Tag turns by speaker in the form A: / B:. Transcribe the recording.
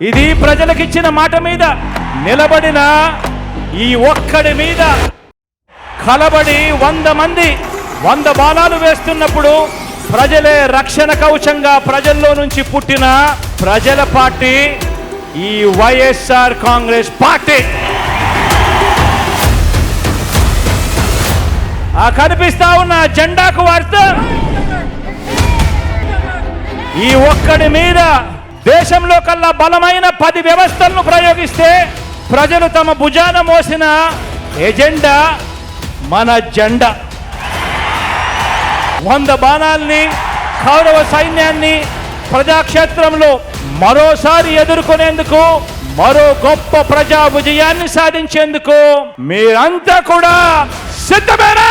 A: ఇది ప్రజలకిచ్చిన మాట మీద నిలబడిన ఈ ఒక్కడి మీద కలబడి వంద మంది వంద బాణాలు వేస్తున్నప్పుడు ప్రజలే రక్షణ కవచంగా ప్రజల్లో నుంచి పుట్టిన ప్రజల పార్టీ ఈ వైఎస్ఆర్ కాంగ్రెస్ పార్టీ. ఆ కనిపిస్తా ఉన్న జెండాకు వార్త ఈ ఒక్కడి మీద దేశంలో కల్లా బలమైన పది వ్యవస్థలను ప్రయోగిస్తే ప్రజలు తమ భుజాన మోసిన ఎజెండా మన జెండా. వంద బాణాల్ని కౌరవ సైన్యాన్ని ప్రజాక్షేత్రంలో మరోసారి ఎదుర్కొనేందుకు మరో గొప్ప ప్రజా విజయాన్ని సాధించేందుకు మీరంతా కూడా సిద్ధమేనా